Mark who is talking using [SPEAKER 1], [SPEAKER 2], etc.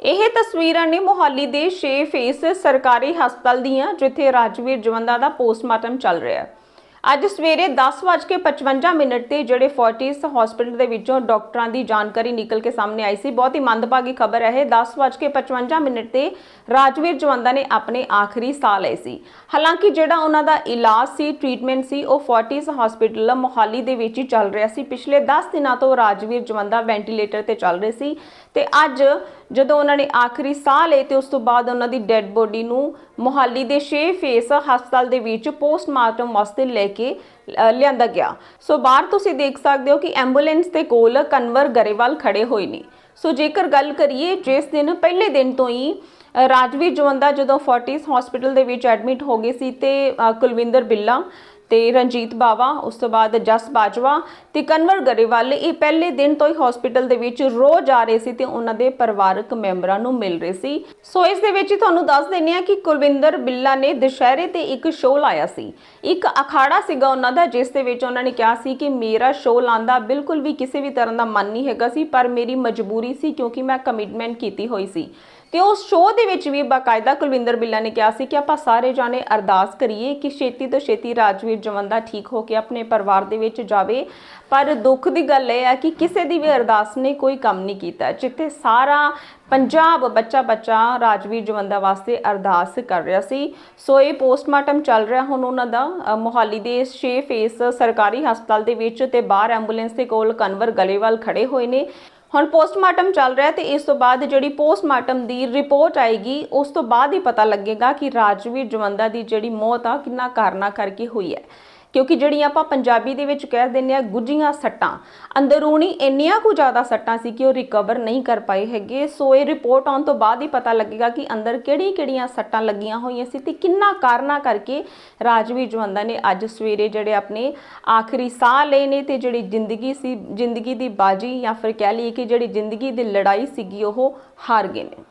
[SPEAKER 1] ਇਹ ਤਸਵੀਰਾਂ ਨੇ ਮੋਹਾਲੀ ਦੇ 6 ਫੇਸ ਸਰਕਾਰੀ ਹਸਪਤਾਲ ਦੀਆਂ, ਜਿੱਥੇ ਰਾਜਵੀਰ ਜਵੰਦਾ ਦਾ ਪੋਸਟਮਾਰਟਮ ਚੱਲ ਰਿਹਾ ਹੈ। ਅੱਜ ਸਵੇਰੇ 10:55 ਮਿੰਟ ਤੇ ਜਿਹੜੇ ਫੋਰਟਿਸ ਹਸਪੀਟਲ ਦੇ ਵਿੱਚੋਂ ਡਾਕਟਰਾਂ ਦੀ ਜਾਣਕਾਰੀ ਨਿਕਲ ਕੇ ਸਾਹਮਣੇ ਆਈ ਸੀ। ਬਹੁਤ ਹੀ ਮੰਦਭਾਗੀ ਖਬਰ ਹੈ ਇਹ। 10:55 ਮਿੰਟ ਤੇ ਰਾਜਵੀਰ ਜਵੰਦਾ ਨੇ ਆਪਣੇ ਆਖਰੀ ਸਾਹ ਲਏ ਸੀ। ਹਾਲਾਂਕਿ ਜਿਹੜਾ ਉਹਨਾਂ ਦਾ ਇਲਾਜ ਸੀ ਟ੍ਰੀਟਮੈਂਟ ਸੀ, ਉਹ ਫੋਰਟਿਸ ਹਸਪੀਟਲ ਮੋਹਾਲੀ ਦੇ ਵਿੱਚ ਹੀ ਚੱਲ ਰਿਹਾ ਸੀ। ਪਿਛਲੇ 10 ਦਿਨਾਂ ਤੋਂ ਰਾਜਵੀਰ ਜਵੰਦਾ ਵੈਂਟੀਲੇਟਰ ਤੇ ਚੱਲ ਰਹੇ ਸੀ ਤੇ ਅੱਜ ਜਦੋਂ ਉਹਨਾਂ ਨੇ ਆਖਰੀ ਸਾਹ ਲਏ ਤੇ ਉਸ ਤੋਂ ਬਾਅਦ ਉਹਨਾਂ ਦੀ ਡੈੱਡ ਬੋਡੀ ਨੂੰ ਮੋਹਾਲੀ ਦੇ 6 ਫੇਸ ਹਸਪਤਾਲ ਦੇ ਵਿੱਚ ਪੋਸਟਮਾਰਟਮ ਵਾਸਤੇ ਲੈ ਕੇ ਲਿਆਂਦਾ ਗਿਆ। ਸੋ ਬਾਹਰ ਤੁਸੀਂ ਦੇਖ ਸਕਦੇ ਹੋ ਕਿ ਐਂਬੂਲੈਂਸ ਦੇ ਕੋਲ ਕਨਵਰ ਗਰੇਵਾਲ ਖੜੇ ਹੋਏ ਨੇ। ਸੋ ਜੇਕਰ ਗੱਲ ਕਰੀਏ, ਜਿਸ ਦਿਨ ਪਹਿਲੇ ਦਿਨ ਤੋਂ ਹੀ ਰਾਜਵੀਰ ਜਵੰਦਾ ਜਦੋਂ ਫੋਰਟਿਸ ਹਸਪੀਟਲ ਦੇ ਵਿੱਚ ਐਡਮਿਟ ਹੋ ਗਏ ਸੀ ਤੇ ਕੁਲਵਿੰਦਰ ਬਿੱਲਾ ਤੇ ਰਣਜੀਤ ਬਾਵਾ, ਉਸ ਤੋਂ ਬਾਅਦ ਜਸ ਬਾਜਵਾ ਤੇ ਕਨਵਰ ਗਰੇਵਾਲ ਇਹ ਪਹਿਲੇ ਦਿਨ ਤੋਂ ਹੀ ਹਸਪੀਟਲ ਦੇ ਵਿੱਚ ਰੋਜ਼ ਆ ਰਹੇ ਸੀ ਤੇ ਉਹਨਾਂ ਦੇ ਪਰਿਵਾਰਕ ਮੈਂਬਰਾਂ ਨੂੰ ਮਿਲ ਰਹੇ ਸੀ। ਸੋ ਇਸ ਦੇ ਵਿੱਚ ਤੁਹਾਨੂੰ ਦੱਸ ਦਿੰਨੇ ਆ ਕਿ ਕੁਲਵਿੰਦਰ ਬਿੱਲਾ ਨੇ ਦੁਸ਼ਹਿਰੇ ਤੇ ਇੱਕ ਸ਼ੋਅ ਲਾਇਆ ਸੀ। ਇੱਕ ਅਖਾੜਾ ਸੀਗਾ ਉਹਨਾਂ ਦਾ, ਜਿਸ ਦੇ ਵਿੱਚ ਉਹਨਾਂ ਨੇ ਕਿਹਾ ਸੀ ਕਿ ਮੇਰਾ ਸ਼ੋਅ ਲਾਂਦਾ ਬਿਲਕੁਲ ਵੀ ਕਿਸੇ ਵੀ ਤਰ੍ਹਾਂ ਦਾ ਮਨ ਨਹੀਂ ਹੈਗਾ ਸੀ, ਪਰ ਮੇਰੀ ਮਜਬੂਰੀ ਸੀ ਕਿਉਂਕਿ ਮੈਂ ਕਮਿਟਮੈਂਟ ਕੀਤੀ ਹੋਈ ਸੀ। ਤੇ ਉਸ ਸ਼ੋਅ ਦੇ ਵਿੱਚ ਵੀ ਬਾਕਾਇਦਾ ਕੁਲਵਿੰਦਰ ਬਿੱਲਾ ਨੇ ਕਿਹਾ ਸੀ ਕਿ ਆਪਾਂ ਸਾਰੇ ਜਾਣੇ ਅਰਦਾਸ ਕਰੀਏ ਕਿ ਛੇਤੀ ਤੋਂ ਛੇਤੀ ਰਾਜਵੀਰ ਜਵੰਦਾ ਠੀਕ ਹੋ ਕੇ ਆਪਣੇ ਪਰਿਵਾਰ ਦੇ ਵਿੱਚ ਜਾਵੇ। ਪਰ ਦੁੱਖ ਦੀ ਗੱਲ ਇਹ ਹੈ ਕਿ ਕਿਸੇ ਦੀ ਵੀ ਅਰਦਾਸ ਨੇ ਕੋਈ ਕੰਮ ਨਹੀਂ ਕੀਤਾ। ਜਿੱਥੇ ਸਾਰਾ ਪੰਜਾਬ ਬੱਚਾ ਬੱਚਾ ਰਾਜਵੀਰ ਜਵੰਦਾ ਵਾਸਤੇ ਅਰਦਾਸ ਕਰ ਰਿਹਾ ਸੀ। ਸੋ ਇਹ ਪੋਸਟਮਾਰਟਮ ਚੱਲ ਰਿਹਾ। ਹੁਣ ਉਹਨਾਂ ਦਾ ਮੋਹਾਲੀ ਦੇ 6 ਫੇਸ ਸਰਕਾਰੀ ਹਸਪਤਾਲ ਦੇ ਵਿੱਚ ਤੇ ਬਾਹਰ ਐਂਬੂਲੈਂਸ ਦੇ ਕੋਲ ਕਨਵਰ ਗਲੇਵਾਲ ਖੜੇ ਹੋਏ ਨੇ। ਹੁਣ ਪੋਸਟਮਾਰਟਮ ਚੱਲ ਰਿਹਾ ਤੇ ਇਸ ਤੋਂ ਬਾਅਦ ਜਿਹੜੀ ਪੋਸਟਮਾਰਟਮ ਦੀ ਰਿਪੋਰਟ ਆਏਗੀ, ਉਸ ਤੋਂ ਬਾਅਦ ਹੀ ਪਤਾ ਲੱਗੇਗਾ ਕਿ ਰਾਜਵੀਰ ਜਵੰਦਾ ਦੀ ਜਿਹੜੀ ਮੌਤ ਆ, ਕਿੰਨਾ ਕਾਰਨਾ ਕਰਕੇ ਹੋਈ ਹੈ। ਕਿਉਂਕਿ ਜਿਹੜੀਆਂ ਆਪਾਂ ਪੰਜਾਬੀ ਦੇ ਵਿੱਚ ਕਹਿ ਦਿੰਦੇ ਆ ਗੁੱਜੀਆਂ ਸੱਟਾਂ, ਅੰਦਰੂਨੀ ਇੰਨੀਆਂ ਕੁ ਜ਼ਿਆਦਾ ਸੱਟਾਂ ਸੀ ਕਿ ਉਹ ਰਿਕਵਰ ਨਹੀਂ ਕਰ ਪਾਏ ਹੈਗੇ। ਸੋ ਇਹ ਰਿਪੋਰਟ ਆਉਣ ਤੋਂ ਬਾਅਦ ਹੀ ਪਤਾ ਲੱਗੇਗਾ ਕਿ ਅੰਦਰ ਕਿਹੜੀ-ਕਿਹੜੀਆਂ ਸੱਟਾਂ ਲੱਗੀਆਂ ਹੋਈਆਂ ਸੀ ਤੇ ਕਿੰਨਾ ਕਾਰਨਾ ਕਰਕੇ ਰਾਜਵੀਰ ਜਵੰਦਾ ਨੇ ਅੱਜ ਸਵੇਰੇ ਜਿਹੜੇ ਆਪਣੇ ਆਖਰੀ ਸਾਹ ਲਏ ਨੇ ਤੇ ਜਿਹੜੀ ਜ਼ਿੰਦਗੀ ਸੀ, ਜ਼ਿੰਦਗੀ ਦੀ ਬਾਜੀ ਜਾਂ ਫਿਰ ਕਹਿ ਲਈਏ ਕਿ ਜਿਹੜੀ ਜ਼ਿੰਦਗੀ ਦੀ ਲੜਾਈ ਸੀਗੀ, ਉਹ ਹਾਰ ਗਏ ਨੇ।